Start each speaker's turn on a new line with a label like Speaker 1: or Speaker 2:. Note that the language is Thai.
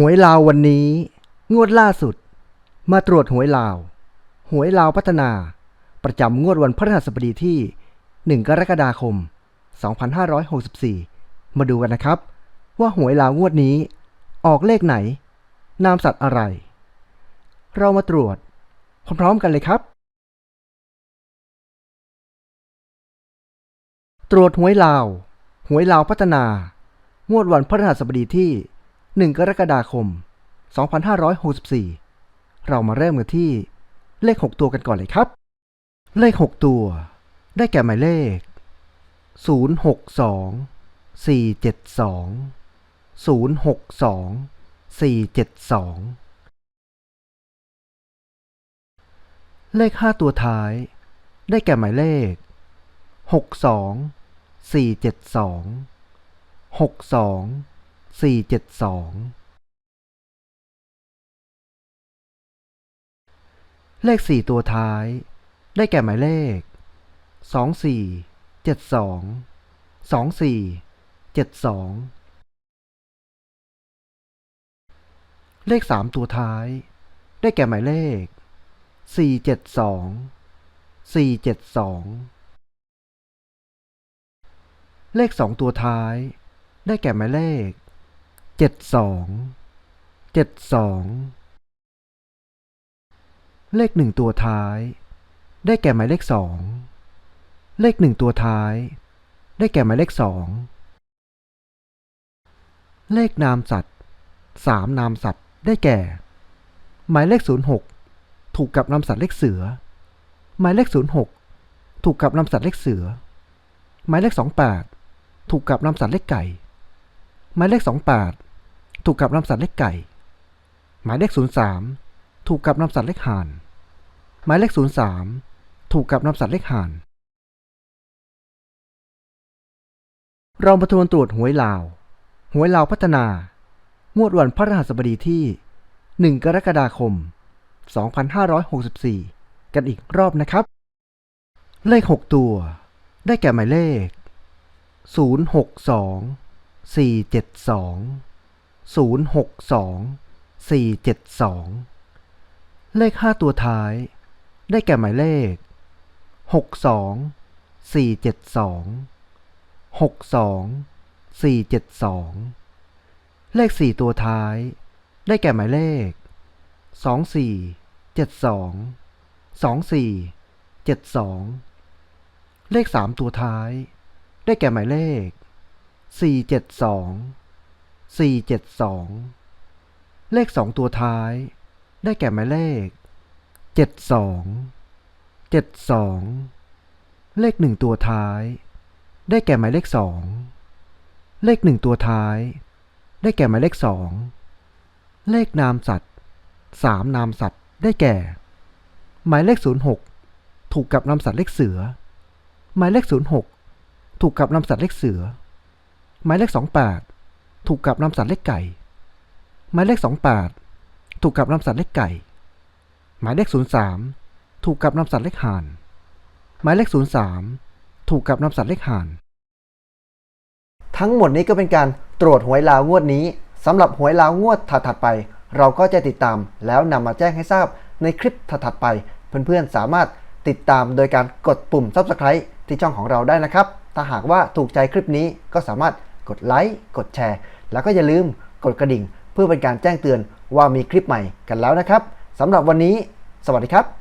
Speaker 1: หวยลาววันนี้ งวดล่าสุด มาตรวจหวยลาว หวยลาวพัฒนา ประจำงวดวันพฤหัสบดีที่ 1 กรกฎาคม 2564 มาดูกันนะครับ ว่าหวยลาวงวดนี้ ออกเลขไหน นามสัตว์อะไร เรามาตรวจ พร้อมๆกันเลยครับ ตรวจหวยลาว หวยลาวพัฒนา งวดวันพฤหัสบดีที่ 1 กรกฎาคม 2564 เรามาเริ่มกันที่ เลข 6 ตัวกันก่อนเลยครับ เลข 6 ตัว ได้แก่หมายเลข 062 472 062 472 เลข 5 ตัวท้าย ได้แก่หมายเลข 62 472 62 472เลข4ตัวท้าย ได้แก่หมายเลข24 72 24 72เลข3ตัวท้าย ได้แก่หมายเลข472 472เลข2ตัวท้าย ได้แก่หมายเลข 72 72เจ็ดสองเลข1ตัวท้าย ได้แก่หมายเลข2เลข1ตัวท้าย ได้แก่หมายเลข2เลขนามสัตว์3นามสัตว์ได้แก่ หมายเลข06ถูกกับนามสัตว์เลขเสือ หมายเลข06ถูกกับนามสัตว์เลขเสือ หมายเลข28ถูกกับนามสัตว์เลขไก่ หมายเลข28 ถูกกับนามสัตว์เลขไก่ หมายเลข 03 ถูกกับนามสัตว์เลขห่าน หมายเลข 03 ถูกกับนามสัตว์เลขห่าน เรามาทวนตรวจหวยลาว หวยลาวพัฒนา งวดวันพฤหัสบดีที่ 1 กรกฎาคม 2564 กันอีกรอบนะครับ เลข 6 ตัว ได้แก่หมายเลข 062 472 062 472 เลข 5 ตัวท้าย ได้แก่หมายเลข 62 472 62 472 เลข 4 ตัวท้าย ได้แก่หมายเลข 24 72 24 72 เลข 3 ตัวท้าย ได้แก่หมายเลข 472 472 เลข2ตัวท้าย ได้แก่หมายเลข 72 72 เลข1ตัวท้าย ได้แก่หมายเลข2เลข1ตัวท้าย ได้แก่หมายเลข2เลขนามสัตว์3นามสัตว์ได้แก่ หมายเลข 06 ถูกกับนามสัตว์เลขเสือ หมายเลข 06 ถูกกับนามสัตว์เลขเสือ หมายเลข 28 ถูกกับนามสัตว์เลขไก่ หมายเลข 28 ถูกกับนามสัตว์เลขไก่ หมายเลข 03 ถูกกับนามสัตว์เลขห่าน หมายเลข 03 ถูกกับนามสัตว์เลขห่าน ทั้งหมดนี้ก็เป็นการตรวจหวยลาวงวดนี้สำหรับหวยลาวงวดถัดๆไป เราก็จะติดตามแล้วนำมาแจ้งให้ทราบในคลิปถัดๆไป เพื่อนๆสามารถติดตามโดยการกดปุ่ม Subscribe ที่ช่องของเราได้นะครับ ถ้าหากว่าถูกใจคลิปนี้ก็สามารถกดไลค์ กดแชร์ แล้วก็อย่าลืมกดกระดิ่ง เพื่อเป็นการแจ้งเตือนว่ามีคลิปใหม่กันแล้วนะครับสำหรับวันนี้ สวัสดีครับ